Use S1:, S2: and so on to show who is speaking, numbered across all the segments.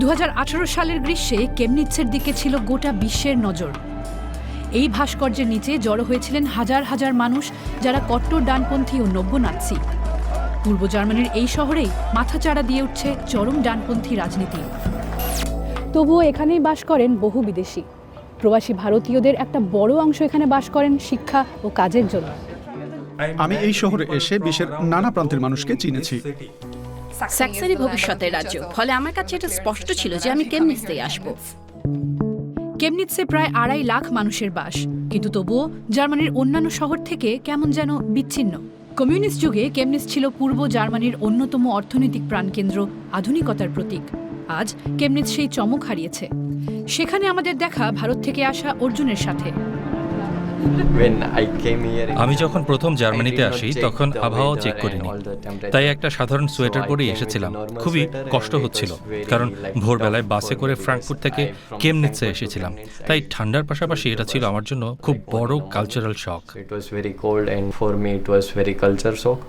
S1: দুহাজার আঠারো সালের গ্রীষ্মে কেমনিৎসের দিকে ছিল গোটা বিশ্বের নজর। এই ভাস্কর্যের নিচে জড়ো হয়েছিলেন হাজার হাজার মানুষ যারা কট্টর ডানপন্থী ও নব্য নাৎসি। পূর্ব জার্মানির এই শহরেই মাথাচাড়া দিয়ে উঠছে চরম ডানপন্থী রাজনীতি। তবুও এখানেই বাস করেন বহু বিদেশি। প্রবাসী ভারতীয়দের একটা বড় অংশ এখানে বাস করেন শিক্ষা ও কাজের জন্য।
S2: আমি এই শহরে এসে বিশ্বের নানা প্রান্তের মানুষকে চিনেছি।
S3: স্যাক্সারি ভবিষ্যতের রাজ্য। ফলে আমার কাছে এটা স্পষ্ট ছিল যে আমি কেমনিসতেই আসব।
S1: কেমনিৎসে প্রায় আড়াই লাখ মানুষের বাস। কিন্তু তবুও জার্মানির অন্যান্য শহর থেকে কেমন যেন বিচ্ছিন্ন। কমিউনিস্ট যুগে কেমনিস ছিল পূর্ব জার্মানির অন্যতম অর্থনৈতিক প্রাণকেন্দ্র আধুনিকতার প্রতীক। আজ কেমনিস সেই চমক হারিয়েছে। সেখানে আমাদের দেখা ভারত থেকে আসা অর্জুনের সাথে।
S4: আমি যখন প্রথম জার্মানিতে আসি তখন আবহাওয়া চেক করিনি। তাই একটা সাধারণ সোয়েটার পরেই এসেছিলাম। খুবই কষ্ট হচ্ছিল কারণ ভোরবেলায় বাসে করে ফ্রাঙ্কফুট থেকে কেমনিৎসে এসেছিলাম। তাই ঠান্ডার পাশাপাশি এটা ছিল আমার জন্য খুব বড় কালচারাল শখ
S5: It was very cold, and for me, it was very culture shock.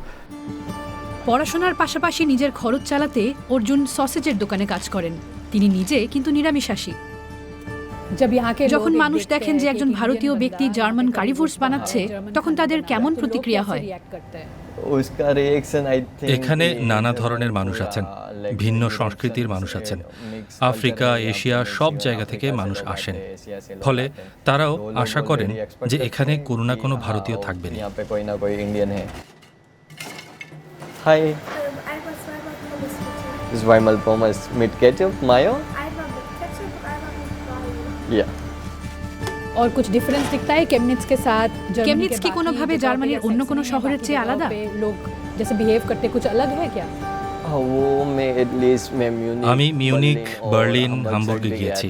S1: পড়াশোনার পাশাপাশি নিজের খরচ চালাতে অর্জুন সসেজের দোকানে কাজ করেন। তিনি নিজে কিন্তু নিরামিষাসী যখন মানুষ দেখেন যে একজন ভারতীয় ব্যক্তি জার্মান কারিভোর্স বানাচ্ছে তখন তাদের কেমন প্রতিক্রিয়া হয়?
S4: এখানে নানা ধরনের মানুষ আছেন ভিন্ন সংস্কৃতির মানুষ আছেন। আফ্রিকা এশিয়া সব জায়গা থেকে মানুষ আসেন। ফলে তারাও আশা করেন যে এখানে কোনো না কোনো ভারতীয়
S6: থাকবে না
S5: ইয়া
S7: और कुछ डिफरेंस दिखता है केमनिट्स के साथ
S1: केमनिट्स
S7: की कोनो ভাবে
S1: জার্মানির অন্য কোনো শহরের চেয়ে আলাদা
S7: লোক जैसे বিহেভ করতে कुछ अलग है क्या?
S4: আমি মিউনিক বার্লিন হামবুর্গে গিয়েছি।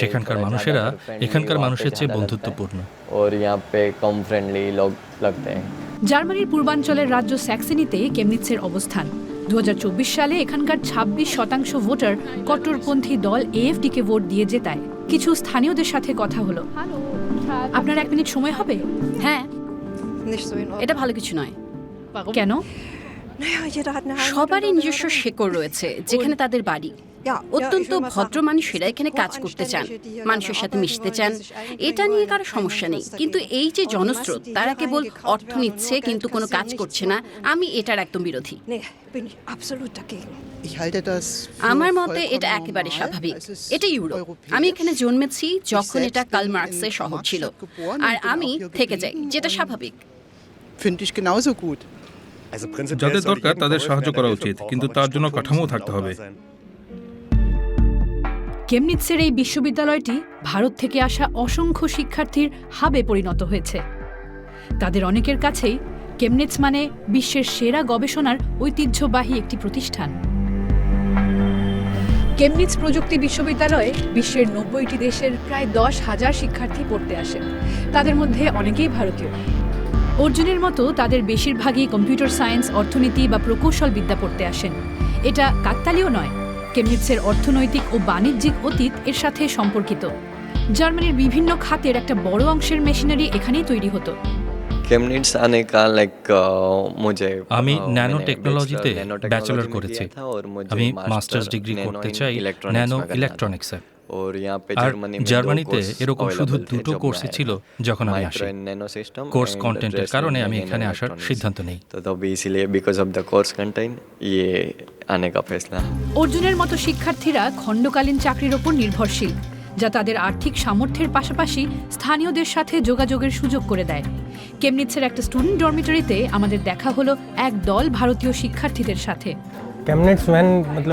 S4: সেখানকার মানুষেরা এখানকার মানুষের চেয়ে বন্ধুত্বপূর্ণ।
S1: জার্মানির পূর্বাঞ্চলের রাজ্য স্যাক্সিনিতে কেমনিৎসের অবস্থান। দু হাজার চব্বিশ সালে এখানকার ২৬ শতাংশ ভোটার কট্টরপন্থী দল এএফডিকে ভোট দিয়ে জেতায়। কিছু স্থানীয়দের সাথে কথা হলো। আপনার এক মিনিট সময় হবে?
S3: হ্যাঁ। এটা ভালো কিছু নয়।
S1: কেন?
S3: সবারই নিজস্ব শেকড় রয়েছে যেখানে তাদের বাড়ি। অত্যন্ত ভদ্র মানুষেরা এখানে কাজ করতে চান মানুষের সাথে মিশতে চান। এটা নিয়ে
S8: কারও
S3: সমস্যা নেই। কিন্তু এই যে জনস্রোত তারা কেবল অর্থ নিচ্ছে কিন্তু কোনো কাজ করছে না। আমি এটার একদম বিরোধী। আমার মতে এটা একেবারে স্বাভাবিক। এটা ইউরোপ। আমি এখানে জন্মেছি যখন এটা কাল মার্কসের শহর ছিল। আর আমি থেকে যাই যেটা স্বাভাবিক।
S9: Finde ich genauso gut.
S10: যাদের দরকার তাদের সাহায্য করা উচিত কিন্তু তার জন্য কাঠামো থাকতে হবে।
S1: কেমনিৎসের এই বিশ্ববিদ্যালয়টি ভারত থেকে আসা অসংখ্য শিক্ষার্থীর হাবে পরিণত হয়েছে। তাদের অনেকের কাছেই কেমনিৎস মানে বিশ্বের সেরা গবেষণার ঐতিহ্যবাহী একটি প্রতিষ্ঠান। কেমনিৎস প্রযুক্তি বিশ্ববিদ্যালয়ে বিশ্বের নব্বইটি দেশের প্রায় দশ হাজার শিক্ষার্থী পড়তে আসেন তাদের মধ্যে অনেকেই ভারতীয়। অর্জুনের মতো তাদের বেশিরভাগই কম্পিউটার সায়েন্স, অর্থনীতি বা প্রকৌশল বিদ্যা পড়তে আসেন। এটা কাকতালীয় নয়। কেমনিৎসের অর্থনৈতিক ও বাণিজ্যিক অতীত এর সাথে সম্পর্কিত। জার্মানির বিভিন্ন খাতের একটা বড় অংশের মেশিনারি এখানেই তৈরি হতো।
S5: কেমনিটস লাইক মুঝে
S4: আমি ন্যানো টেকনোলজিতে ব্যাচেলর করেছি আমি মাস্টার্স ডিগ্রি করতে চাই ন্যানো ইলেকট্রনিক্সে আর জার্মানিতে এরকম শুধু দুটো কোর্সই ছিল যখন আমি আসি কোর্স কন্টেন্টের কারণে আমি এখানে আসার সিদ্ধান্ত নেই
S1: অর্জুনের মতো শিক্ষার্থীরা খণ্ডকালীন চাকরির ওপর নির্ভরশীল। যা তাদের আর্থিক সামর্থ্যের পাশাপাশি স্থানীয়দের সাথে যোগাযোগের সুযোগ করে দেয়। কেমনিৎসের একটা স্টুডেন্ট ডরমিটরিতে আমাদের দেখা হলো এক দল ভারতীয় শিক্ষার্থীদের সাথে।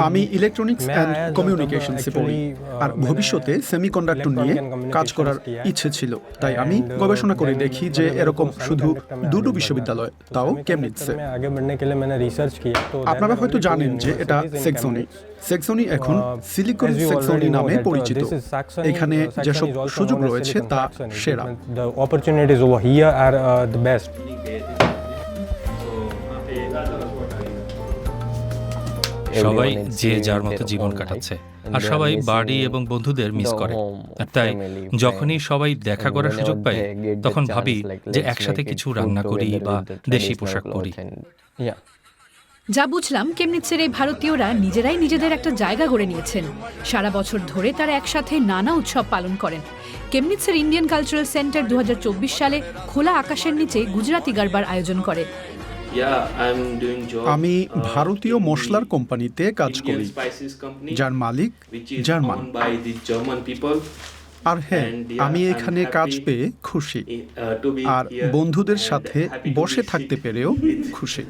S2: আমি ইলেকট্রনিক্স অ্যান্ড কমিউনিকেশনসে পড়ি আর ভবিষ্যতে সেমিকন্ডাক্টর নিয়ে কাজ করার ইচ্ছে ছিল। তাই আমি গবেষণা করে দেখি যে এরকম শুধু দুটো বিশ্ববিদ্যালয় তাও কেমনিৎসে আপনারা হয়তো জানেন যে এটা সেক্সনি সেক্সনি এখন সিলিকন সেক্সনি নামে পরিচিত। এখানে যেসব সুযোগ রয়েছে তা সেরা।
S4: সবাই যে যার মতো জীবন কাটাচ্ছে। আর সবাই বাড়ি এবং বন্ধুদের মিস করে। আর তাই যখনই সবাই দেখা করার সুযোগ পাই তখন ভাবি যে একসাথে কিছু রান্না করি বা দেশি পোশাক পরি.
S1: যা বুঝলাম কেমনিৎসের এই ভারতীয়রা নিজেরাই নিজেদের একটা জায়গা গড়ে নিয়েছেন। সারা বছর ধরে তারা একসাথে নানা উৎসব পালন করেন। কেমনিৎসের ইন্ডিয়ান কালচারাল সেন্টার দু হাজার চব্বিশ সালে খোলা আকাশের নিচে গুজরাতি গারবার আয়োজন করে।
S2: আমি ভারতীয় মশলার কোম্পানিতে কাজ করি যার মালিক জার্মান। আর হ্যাঁ আমি এখানে কাজ পেয়ে খুশি। আর বন্ধুদের সাথে বসে থাকতে পেরেও খুশি।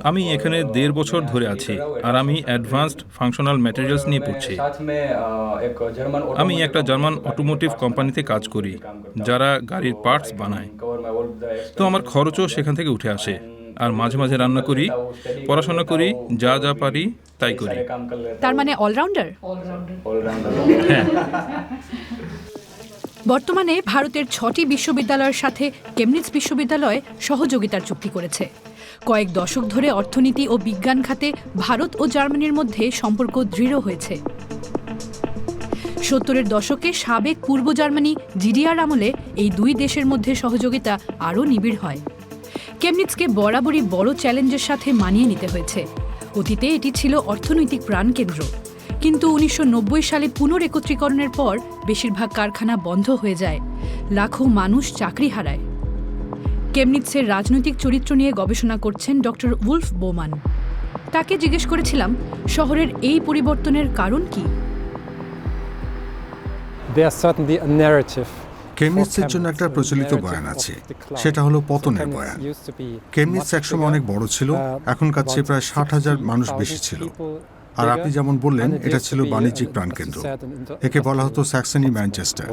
S10: আমি এখানে দেড় বছর ধরে আছি আর আমি অ্যাডভান্সড ফাংশনাল ম্যাটেরিয়ালস নিয়ে পড়ছি। আমি একটা জার্মান অটোমোটিভ কোম্পানিতে কাজ করি যারা গাড়ির পার্টস বানায়। তো আমার খরচও সেখান থেকে উঠে আসে। আর মাঝে মাঝে রান্না করি পড়াশোনা করি যা যা পারি তাই করি।
S1: তার মানে অলরাউন্ডার
S10: হ্যাঁ
S1: বর্তমানে ভারতের ছটি বিশ্ববিদ্যালয়ের সাথে কেমনিজ বিশ্ববিদ্যালয় সহযোগিতার চুক্তি করেছে। কয়েক দশক ধরে অর্থনীতি ও বিজ্ঞান খাতে ভারত ও জার্মানির মধ্যে সম্পর্ক দৃঢ় হয়েছে। সত্তরের দশকে সাবেক পূর্ব জার্মানি জিডিআর আমলে এই দুই দেশের মধ্যে সহযোগিতা আরও নিবিড় হয়। কেমনিজকে বরাবরই বড় চ্যালেঞ্জের সাথে মানিয়ে নিতে হয়েছে। অতীতে এটি ছিল অর্থনৈতিক প্রাণকেন্দ্র। কিন্তু উনিশশো নব্বই সালে পুনরেকত্রীকরণের পর বেশিরভাগ কারখানা বন্ধ হয়ে যায়। লাখো মানুষ চাকরি হারায়। কেমনিৎসের রাজনৈতিক চরিত্র নিয়ে গবেষণা করছেন ডক্টর উলফ বোমান। তাকে জিজ্ঞেস করেছিলাম শহরের এই পরিবর্তনের কারণ কি?
S11: কেমনিটসের জন্য একটা প্রচলিত বয়ান আছে। সেটা হলো পতনের বয়ান। কেমনিটস একসময় অনেক বড় ছিল এখনকার চেয়ে প্রায় ষাট হাজার মানুষ বেশি ছিল। আর আপনি যেমন বললেন এটা ছিল বাণিজ্যিক প্রাণকেন্দ্র। একে বলা হতো স্যাক্সনি ম্যানচেস্টার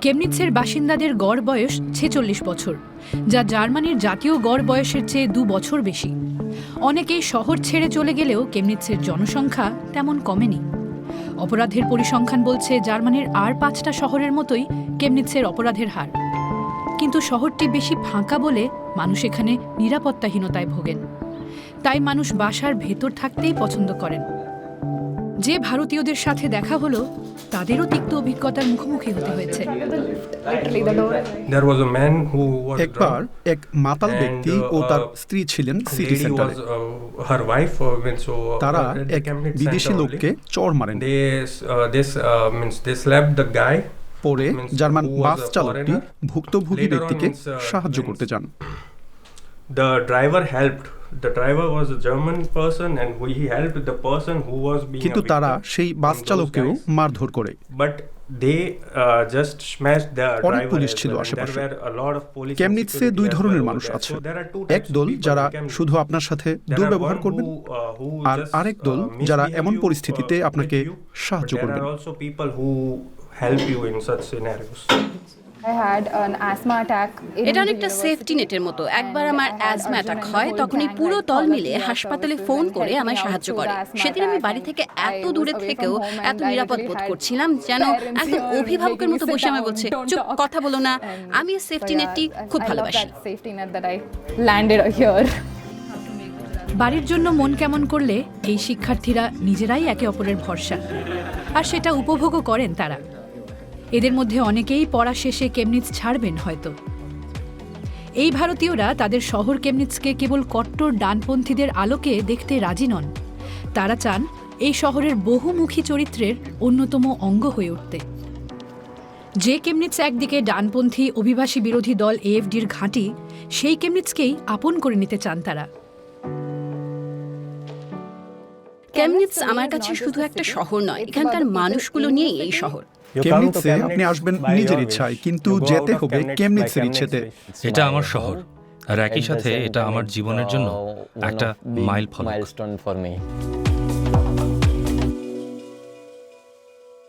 S1: কেমনিৎসের বাসিন্দাদের গড় বয়স ছেচল্লিশ বছর যা জার্মানির জাতীয় গড় বয়সের চেয়ে দু বছর বেশি। অনেকেই শহর ছেড়ে চলে গেলেও কেমনিৎসের জনসংখ্যা তেমন কমেনি। অপরাধের পরিসংখ্যান বলছে জার্মানির আর পাঁচটা শহরের মতোই কেমনিৎসের অপরাধের হার। কিন্তু শহরটি বেশি ফাঁকা বলে মানুষ এখানে নিরাপত্তাহীনতায় ভোগেন। তাই মানুষ বাসার ভেতর থাকতেই পছন্দ করেন। যে ভারতীয়দের সাথে দেখা হলো তাদেরও তিক্ত অভিজ্ঞতার মুখোমুখি হতে হয়েছে।
S2: একবার এক মাতাল ব্যক্তি ও তার স্ত্রী ছিলেন সিটি সেন্টারে তারা এক বিদেশি লোককে চড় মারেন। পরে জার্মান বাস চালকটি ভুক্তভোগী ব্যক্তিকে সাহায্য করতে চান।
S12: দ্য ড্রাইভার হেল্পড
S2: কিন্তু তারা সেই বাস চালককেও মারধর করে।
S12: But they
S2: just
S12: smashed
S2: police ছিল আশেপাশে। দুই ধরনের মানুষ আছে। এক দল যারা শুধু আপনার সাথে দুর্ব্যবহার আরেক দল যারা এমন পরিস্থিতিতে আপনাকে সাহায্য
S12: করবে help you in such scenarios.
S3: এটা অনেকটা সেফটি নেটের মতো। একবার আমার অ্যাজমা অ্যাটাক হয় তখন এই পুরো দল মিলে হাসপাতালে ফোন করে আমায় সাহায্য করে। সেদিন আমি বাড়ি থেকে এত দূরে থেকেও এত নিরাপদ বোধ করছিলাম যেন একদম অভিভাবকের মতো বসে আমায় বলছে চুপ কথা বলো না। আমি সেফটি নেটটি খুব ভালোবাসি।
S1: বাড়ির জন্য মন কেমন করলে এই শিক্ষার্থীরা নিজেরাই একে অপরের ভরসা। আর সেটা উপভোগও করেন তারা। এদের মধ্যে অনেকেই পড়া শেষে কেমনিজ ছাড়বেন হয়তো। এই ভারতীয়রা তাদের শহর কেমনিৎসকে কেবল কট্টর ডানপন্থীদের আলোকে দেখতে রাজি নন। তারা চান এই শহরের বহুমুখী চরিত্রের অন্যতম অঙ্গ হয়ে উঠতে। যে কেমনিৎস একদিকে ডানপন্থী অভিবাসী বিরোধী দল এএফডির ঘাঁটি, সেই কেমনিৎসকেই আপন করে নিতে চান তারা।
S3: কেমনিটস আমার কাছে শুধু একটা শহর নয় এখানকার মানুষগুলো নিয়েই এই শহর।
S2: কেমনিৎসে আপনি আসবেন নিজের ইচ্ছায় কিন্তু যেতে হবে কেমনিৎসের ইচ্ছেতে।
S4: এটা আমার শহর। আর একই সাথে এটা আমার জীবনের জন্য একটা মাইল ফলক
S5: milestone for me.